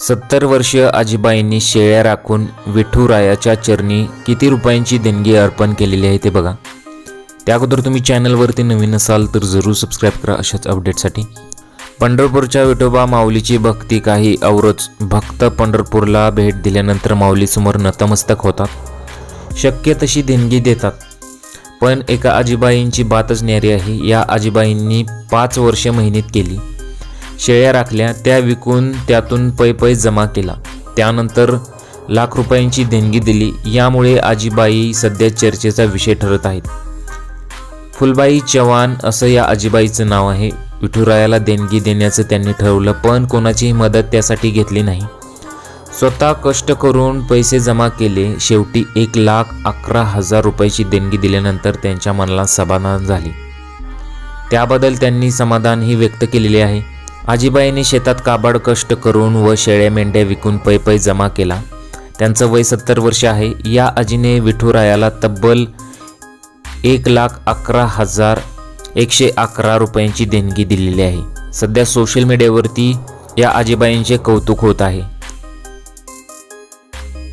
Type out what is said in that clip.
सत्तर वर्षीय आजीबाईंनी शेळ्या राखून विठुरायाच्या चरणी किती रुपयांची देणगी अर्पण केलेली आहे ते बघा. त्या अगोदर तुम्ही चॅनलवरती नवीन असाल तर जरूर सबस्क्राईब करा अशाच अपडेटसाठी पंढरपूरच्या विठोबा माऊलीची भक्ती काही औरच भक्त पंढरपूरला भेट दिल्यानंतर माऊलीसमोर नतमस्तक होतात. शक्य तशी देणगी देतात. पण एका आजीबाईंची बातच न्यारी आहे. या आजीबाईंनी पाच वर्ष मेहनत केली. शेळ्या राखल्या त्या विकून त्यातून पै पै जमा केला. त्यानंतर लाख रुपयांची देणगी दिली. यामुळे आजीबाई सध्या चर्चेचा विषय ठरत आहेत. फुलबाई चव्हाण असं या आजीबाईचं नाव आहे. विठुरायाला देणगी देण्याचं त्यांनी ठरवलं पण कोणाचीही मदत त्यासाठी घेतली नाही. स्वतः कष्ट करून पैसे जमा केले. शेवटी एक लाख अकरा हजार रुपयाची देणगी दिल्यानंतर त्यांच्या मनाला समाधान झाले. त्याबद्दल त्यांनी समाधानही व्यक्त केलेले आहे. आजीबाईंनी शेतात काबाड कष्ट करून व शेळ्या मेंढ्या विकून पै पै जमा केला. त्यांचं वय सत्तर वर्ष आहे. या आजीने विठुरायाला तब्बल एक लाख अकरा हजार एकशे अकरा रुपयांची देणगी दिलेली आहे. सध्या सोशल मीडियावरती या आजीबाईंचे कौतुक होत आहे.